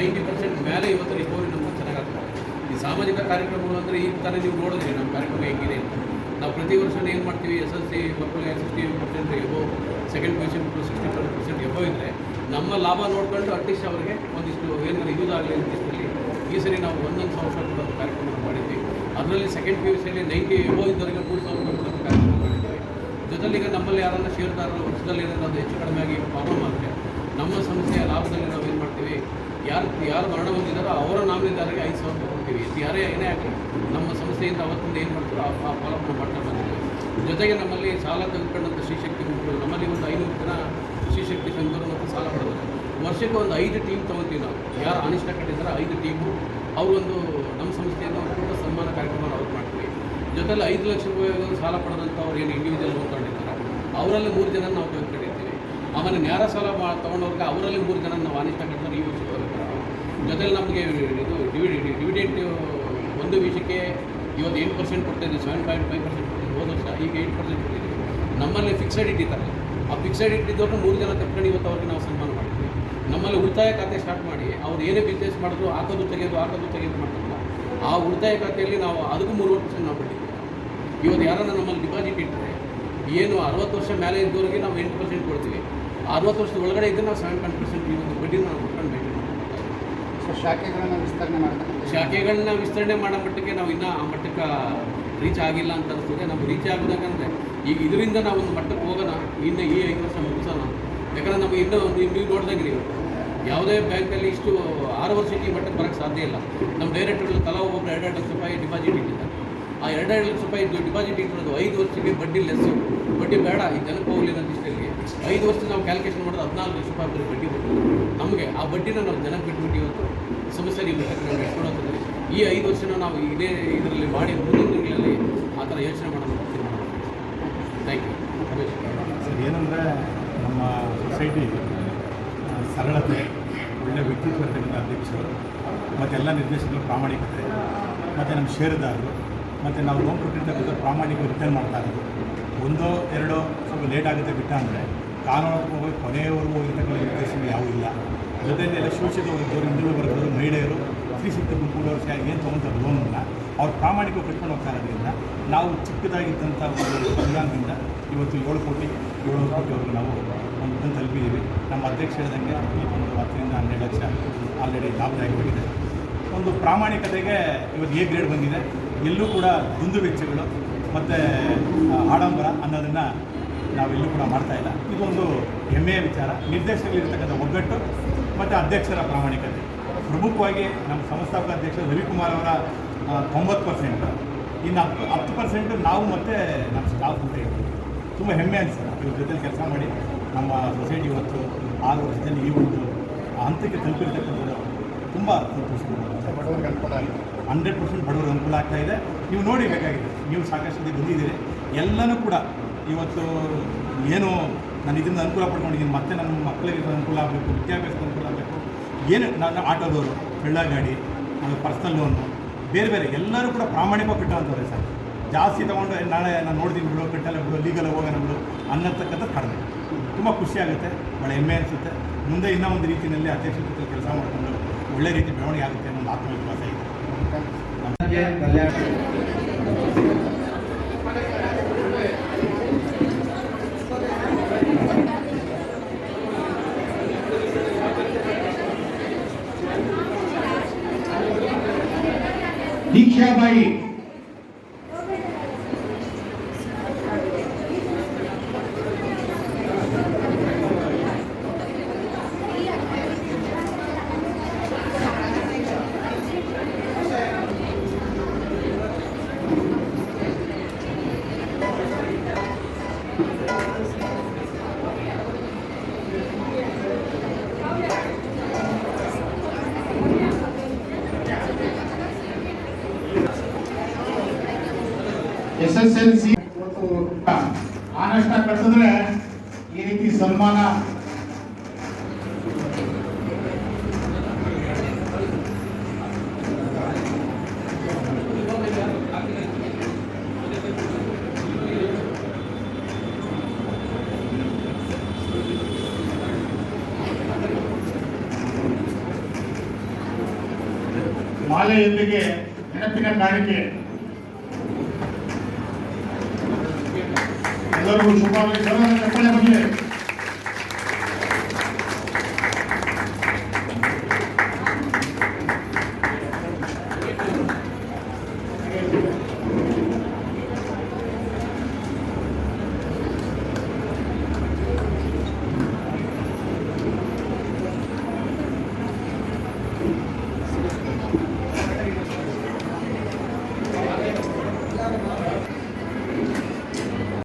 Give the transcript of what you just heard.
Ninety percent ಮೇಲೆ ಇವತ್ತು recovery ನಮ್ಮ ಚೆನ್ನಾಗಾಗ್ತದೆ. ಈ ಸಾಮಾಜಿಕ ಕಾರ್ಯಕ್ರಮಗಳು ಅಂದರೆ ಈಗ ತಾನೇ ನೀವು ನೋಡಿದ್ರಿ ನಮ್ಮ ಕಾರ್ಯಕ್ರಮ ಹೇಗಿದೆ ಅಂತ. ನಾವು ಪ್ರತಿ ವರ್ಷ ಏನು ಮಾಡ್ತೀವಿ, ಎಸ್ ಎಲ್ ಸಿ ಮಕ್ಕಳಿಗೆ sixty percent above second position to sixty five percent above ಇದ್ದರೆ ನಮ್ಮ ಲಾಭ ನೋಡ್ಕೊಂಡು ಅಟ್ಲೀಸ್ಟ್ ಅವರಿಗೆ ಒಂದಿಷ್ಟು ಏನಾದರೂ ಯೂಸ್ ಆಗಲಿ ಅಂತಿಷ್ಟಲ್ಲಿ ಈ ಸರಿ ನಾವು ಒಂದೊಂದು ಸಾವಿರ ರೂಪಾಯಿ ಕಾರ್ಯಕ್ರಮ ಮಾಡಿದ್ವಿ ಅದರಲ್ಲಿ ಸೆಕೆಂಡ್ ಪಿ ಯು ಸಿಯಲ್ಲಿ ನೈಂಟಿ ಎಬೋ ಇದ್ದವರಿಗೆ ಮೂರು ಸಾವಿರ ರೂಪಾಯಿ ಕೊಡೋದು ಕಾರ್ಯಕ್ರಮ ಮಾಡಿದ್ವಿ ಜೊತೆಲಿ ಈಗ ನಮ್ಮಲ್ಲಿ ಯಾರನ್ನ ಷೇರುದಾರರು ವರ್ಷದಲ್ಲಿ ಏನಾದರೂ ಹೆಚ್ಚು ಕಡಿಮೆ ಆಗಿ ಪ್ರಾಬ್ಲಮ್ ಆದರೆ ನಮ್ಮ ಸಂಸ್ಥೆಯ ಲಾಭದಲ್ಲಿ ಯಾರು ಯಾರು ಮರಣ ಹೊಂದಿದಾರೋ ಅವರ ನಾಮಿನಿದಾರರಿಗೆ ಐದು ಸಾವಿರ ಕೊಡ್ತೀವಿ. ಇದು ಯಾರೇ ಏನೇ ಆಗಲಿ, ನಮ್ಮ ಸಂಸ್ಥೆಯಿಂದ ಅವತ್ತಿಂದ ಏನು ಮಾಡ್ತಾರೋ ಆ ಫಾಲೋಅಪ್ ಮಾಡ್ತಾ ಬಂದಿದೆ ಜೊತೆಗೆ ನಮ್ಮಲ್ಲಿ ಸಾಲ ತೆಗೆದುಕೊಂಡಂಥ ಶ್ರೀಶಕ್ತಿ ಗುಂಪುಗಳು, ನಮ್ಮಲ್ಲಿ ಒಂದು ಐನೂರು ಜನ ಶ್ರೀಶಕ್ತಿ ಸಂಘರು ಮತ್ತು ಸಾಲ ಪಡೆದರು ವರ್ಷಕ್ಕೆ ಒಂದು ಐದು ಟೀಮ್ ತೊಗೊತೀವಿ ನಾವು. ಯಾರು ಅನಿಷ್ಟ ಕಟ್ಟಿದ್ದಾರೆ ಐದು ಟೀಮು ಅವರೊಂದು ನಮ್ಮ ಒಂದು ಪುಟ್ಟ ಸನ್ಮಾನ ಕಾರ್ಯಕ್ರಮ ಅವ್ರು ಮಾಡ್ತೀವಿ. ಜೊತೆಲಿ ಐದು ಲಕ್ಷ ರೂಪಾಯಿ ಸಾಲ ಪಡೆದಂಥ ಅವ್ರು ಏನು ಇಂಡಿವಿಜುವಲ್ ಹೋಗ್ಕೊಂಡಿದ್ದಾರೆ ಅವರಲ್ಲಿ ಮೂರು ಜನ ನಾವು ತೆಗೆದುಕೊಂಡಿರ್ತೀವಿ. ಆಮೇಲೆ ನ್ಯಾರ ಸಾಲ ತೊಗೊಂಡವ್ರಿಗೆ ಅವರಲ್ಲಿ ಮೂರು ಜನ ನಾವು ಅನಿಷ್ಟ ಕಟ್ಟಿದ್ರೆ ಈ ವರ್ಷ ಜೊತೆಲಿ ನಮಗೆ ಇದು ಡಿವಿಡಿ ಡಿವಿಡೆಂಟ್ ಒಂದು ವಿಷಯಕ್ಕೆ ಇವತ್ತು ಎಂಟು ಪರ್ಸೆಂಟ್ ಕೊಡ್ತಿದ್ದೀವಿ ಸೆವೆನ್ ಪಾಯಿಂಟ್ ಫೈವ್ ಪರ್ಸೆಂಟ್ ಕೊಡ್ತೀವಿ ಹೋದ ವರ್ಷ ಈಗ ಏಯ್ಟ್ ಪರ್ಸೆಂಟ್ ಕೊಟ್ಟಿದ್ದೀವಿ. ನಮ್ಮಲ್ಲಿ ಫಿಕ್ಸೆಡ್ ಇಟ್ಟಿದ್ದಾರೆ ಆ ಫಿಕ್ಸೆಡ್ ಇಟ್ಟಿದ್ದವ್ರನ್ನ ಮೂರು ಜನ ತಕ್ಕೊಂಡು ಇವತ್ತು ಅವ್ರಿಗೆ ನಾವು ಸನ್ಮಾನ ಮಾಡ್ತೀವಿ ನಮ್ಮಲ್ಲಿ ಉಳಿತಾಯ ಖಾತೆ ಸ್ಟಾರ್ಟ್ ಮಾಡಿ, ಅವ್ರು ಏನೇ ಬಿಸ್ನೆಸ್ ಮಾಡಿದ್ರು ಹಾಕೋದು ತೆಗೆಯೋದು ಹಾಕೋದು ತೆಗೆಯೋದು ಮಾಡ್ತಾರಲ್ಲ ಆ ಉಳಿತಾಯ ಖಾತೆಯಲ್ಲಿ ನಾವು ಅದಕ್ಕೂ ಮೂರು ಪರ್ಸೆಂಟ್ ನಾವು ಬಿಟ್ಟಿದ್ದೀವಿ ಇವತ್ತು ಯಾರನ್ನ ನಮ್ಮಲ್ಲಿ ಡಿಪಾಸಿಟ್ ಇಟ್ಟರೆ ಏನು ಅರವತ್ತು ವರ್ಷ ಮೇಲೆ ಇದ್ದವ್ರಿಗೆ ನಾವು ಎಂಟು ಪರ್ಸೆಂಟ್ ಕೊಡ್ತೀವಿ. ಅರವತ್ತು ವರ್ಷದ ಒಳಗಡೆ ಇದ್ದರೆ ನಾವು ಸೆವೆನ್ ಪಾಯಿಂಟ್ ಪರ್ಸೆಂಟ್ ಇವತ್ತು ಬಡ್ಡಿ ನಾವು ಕೊಟ್ಕೊಂಡು ಶಾಖೆಗಳನ್ನು ವಿಸ್ತರಣೆ ಮಾಡಬೇಕು ಶಾಖೆಗಳನ್ನ ವಿಸ್ತರಣೆ ಮಾಡೋ ಮಟ್ಟಕ್ಕೆ ನಾವು ಇನ್ನೂ ಆ ಮಟ್ಟಕ್ಕೆ ರೀಚ್ ಆಗಿಲ್ಲ ಅಂತ ಅನಿಸ್ತದೆ. ನಾವು ರೀಚ್ ಆಗಬೇಕಂದ್ರೆ ಈಗ ಇದರಿಂದ ನಾವು ಒಂದು ಮಟ್ಟಕ್ಕೆ ಹೋಗೋಣ, ಇನ್ನು ಈ ಐದು ವರ್ಷ ಮುಗಿಸೋಣ. ಯಾಕಂದ್ರೆ ನಮಗೆ ಇನ್ನೂ ನೀವು ನೀವು ನೋಡ್ದಂಗೆ ಯಾವುದೇ ಬ್ಯಾಂಕಲ್ಲಿ ಇಷ್ಟು ಆರು ವರ್ಷಕ್ಕೆ ಈ ಮಟ್ಟಕ್ಕೆ ಬರೋಕ್ಕೆ ಸಾಧ್ಯ ಇಲ್ಲ. ನಮ್ಮ ಡೈರೆಕ್ಟರ್ಗಳು ತಲಾ ಒಬ್ಬೊಬ್ಬರು ಎರಡು ಲಕ್ಷ ರೂಪಾಯಿ ಡಿಪಾಸಿಟ್ ಇಟ್ಟಿದ್ದಾರೆ. ಆ ಎರಡೆರಡು ಲಕ್ಷ ರೂಪಾಯಿ ಡಿಪಾಸಿಟ್ ಇಟ್ಟಿರೋದು ಐದು ವರ್ಷಕ್ಕೆ ಬಡ್ಡಿ ಲೆಸ್ಸು ಬಡ್ಡಿ ಬೇಡ, ಈ ಜನಕ್ಕೆ ಹೋಗಲಿಲ್ಲ ದೃಷ್ಟಿಯಲ್ಲಿ. ಐದು ವರ್ಷ ನಾವು ಕ್ಯಾಲ್ಕುಲೇಷನ್ ಮಾಡಿದ್ರೆ ಹದಿನಾಲ್ಕು ಲಕ್ಷ ರೂಪಾಯಿ ಬರೀ ಬಡ್ಡಿ ಬರ್ತದೆ ನಮಗೆ ಆ ಬಡ್ಡಿನ ನಾವು ಜನಕ್ಕೆ ಬಿಟ್ಬಿಟ್ಟು ಇವತ್ತು. ಸಮಸ್ಯೆ ನೀವು ನಾವು ಈ ಐದು ವರ್ಷ ನಾವು ಇದೇ ಇದರಲ್ಲಿ ಮಾಡಿ ಮುಂದಿನ ತಿಂಗಳಲ್ಲಿ ಆ ಥರ ಯೋಚನೆ ಮಾಡೋದು ಥ್ಯಾಂಕ್ ಯು ಸರ್, ಏನಂದರೆ ನಮ್ಮ ಸೊಸೈಟಿ ಸರಳತೆ ಒಳ್ಳೆಯ ವ್ಯಕ್ತಿತ್ವ ಅಧ್ಯಕ್ಷರು, ಮತ್ತು ಎಲ್ಲ ನಿರ್ದೇಶಕರು ಪ್ರಾಮಾಣಿಕತೆ, ಮತ್ತು ನಮ್ಮ ಷೇರುದಾರರು, ಮತ್ತು ನಾವು ಲೋನ್ ಕೊಟ್ಟಿರ್ತಕ್ಕಂಥ ಪ್ರಾಮಾಣಿಕ ರಿಟರ್ನ್ ಮಾಡ್ತಾ ಇರೋದು. ಒಂದೋ, ಎರಡೋ ಸ್ವಲ್ಪ ಲೇಟ್ ಆಗುತ್ತೆ ಬಿಟ್ಟ ಅಂದರೆ ಕಾನೂನಾತ್ಮಕವಾಗಿ ಕೊನೆಯವರೆಗೂ ಹೋಗಿರ್ತಕ್ಕಂಥ ನಿರ್ದೇಶನ ಯಾವೂ ಇಲ್ಲ. ಜೊತೆಯಲ್ಲಿ ಎಲ್ಲ ಶೋಷಿತ ವರ್ಗದವರು ಹಿಂದುಳಿದ ವರ್ಗದವರು ಮಹಿಳೆಯರು ಸ್ತ್ರೀಶಕ್ತಿ ಗುಂಪುಗಳವರು ಸಹ ಏನು ತೊಗೊತಾರೆ ಲೋನನ್ನು ಅವ್ರು ಪ್ರಾಮಾಣಿಕ ಕಟ್ಕೊಂಡು ಹೋಗ್ತಾ ಇರೋದ್ರಿಂದ ನಾವು ಚಿಕ್ಕದಾಗಿದ್ದಂಥ ಒಂದು ಸಂಘದಿಂದ ಇವತ್ತು ಏಳು ಕೋಟಿ, ಏಳು ಕೋಟಿವರೆಗೂ ನಾವು ಒಂದು ಇದನ್ನು ತಲುಪಿದ್ದೀವಿ. ನಮ್ಮ ಅಧ್ಯಕ್ಷ ಹೇಳಿದಂಗೆ ಈ ಒಂದು ಹತ್ತರಿಂದ ಹನ್ನೆರಡು ಲಕ್ಷ ಆಲ್ರೆಡಿ ಲಾಭದಾಯಕವಾಗಿದೆ. ಒಂದು ಪ್ರಾಮಾಣಿಕತೆಗೆ ಇವತ್ತು ಎ ಗ್ರೇಡ್ ಬಂದಿದೆ. ಎಲ್ಲೂ ಕೂಡ ದುಂದು ವೆಚ್ಚಗಳು ಮತ್ತು ಆಡಂಬರ ಅನ್ನೋದನ್ನು ನಾವೆಲ್ಲೂ ಕೂಡ ಮಾಡ್ತಾ ಇಲ್ಲ. ಇದೊಂದು ಹೆಮ್ಮೆಯ ವಿಚಾರ. ನಿರ್ದೇಶಕರಿರ್ತಕ್ಕಂಥ ಒಗ್ಗಟ್ಟು ಮತ್ತು ಅಧ್ಯಕ್ಷರ ಪ್ರಾಮಾಣಿಕತೆ. ಪ್ರಮುಖವಾಗಿ ನಮ್ಮ ಸಂಸ್ಥಾಪಕ ಅಧ್ಯಕ್ಷ ರವಿಕುಮಾರ್ ಅವರ ತೊಂಬತ್ತು ಪರ್ಸೆಂಟ್ ಇನ್ನು ಹತ್ತು ಹತ್ತು ಪರ್ಸೆಂಟ್ ನಾವು ಮತ್ತು ನಮ್ಮ ಸ್ಟಾಫ್ ಅಂತ ಹೇಳ್ತೀವಿ ತುಂಬ ಹೆಮ್ಮೆ ಅನಿಸ್ತದೆ ಇವ್ರ ಜೊತೆಲಿ ಕೆಲಸ ಮಾಡಿ ನಮ್ಮ ಸೊಸೈಟಿ ಇವತ್ತು ಆರು ವರ್ಷದಲ್ಲಿ ಈ ಒಂದು ಹಂತಕ್ಕೆ ತಲುಪಿರ್ತಕ್ಕಂಥದ್ದು ತುಂಬ ಸಂತೋಷ ಬಡವರಿಗೆ ಅನುಕೂಲ ಆಗಿದೆ ಹಂಡ್ರೆಡ್ ಪರ್ಸೆಂಟ್ ಬಡವರಿಗೆ ಅನುಕೂಲ ಆಗ್ತಾ ಇದೆ. ನೀವು ನೋಡಿ ಬೇಕಾಗಿದೆ. ನೀವು ಸಾಕಷ್ಟು ಬಂದಿದ್ದೀರಿ. ಎಲ್ಲನೂ ಕೂಡ ಇವತ್ತು ಏನು ನಾನು ಇದರಿಂದ ಅನುಕೂಲ ಪಡ್ಕೊಂಡಿದ್ದೀನಿ. ಮತ್ತೆ ನನ್ನ ಮಕ್ಕಳಿಗೆ ಅನುಕೂಲ ಆಗಬೇಕು, ವಿದ್ಯಾಭ್ಯಾಸದ ಅನುಕೂಲ ಆಗಬೇಕು. ಏನು ನಾನು ಆಟೋದವರು ಗಾಡಿ ಅದು ಪರ್ಸನಲ್ ಲೋನು ಬೇರೆ ಬೇರೆ ಎಲ್ಲರೂ ಕೂಡ ಪ್ರಾಮಾಣಿಕವಾಗಿ ಕಟ್ಟುವಂಥವ್ರೆ ಸರ್. ಜಾಸ್ತಿ ತೊಗೊಂಡು ನಾಳೆ ನಾನು ನೋಡ್ತೀನಿ ಬಿಡು, ಕಟ್ಟಲ್ಲ ಬಿಡು ಲೀಗಲ್ ಹೋಗೋಣ ಬಿಡು ಅನ್ನತಕ್ಕಂಥ ಕಡಿಮೆ. ತುಂಬ ಖುಷಿಯಾಗುತ್ತೆ ಭಾಳ ಹೆಮ್ಮೆ ಅನಿಸುತ್ತೆ. ಮುಂದೆ ಇನ್ನೂ ಒಂದು ರೀತಿಯಲ್ಲಿ ಅಧ್ಯಕ್ಷ ಕೆಲಸ ಮಾಡಿಕೊಂಡು ಒಳ್ಳೆ ರೀತಿ ಬೆಳವಣಿಗೆ ಆಗುತ್ತೆ ಅನ್ನೋ ಒಂದು ಆತ್ಮವಿಶ್ವಾಸ ಇದೆ. Rickshaw bike S S L C ಆನಷ್ಟ ಕಟ್ಟಿದ್ರೆ ಈ ರೀತಿ ಸನ್ಮಾನ. ಮಾಲೆಯೊಂದಿಗೆ ನೆನಪಿನ ಕಾಣಿಕೆ. જરૂર છુપાવી સરસ ચપ્પલે બનીએ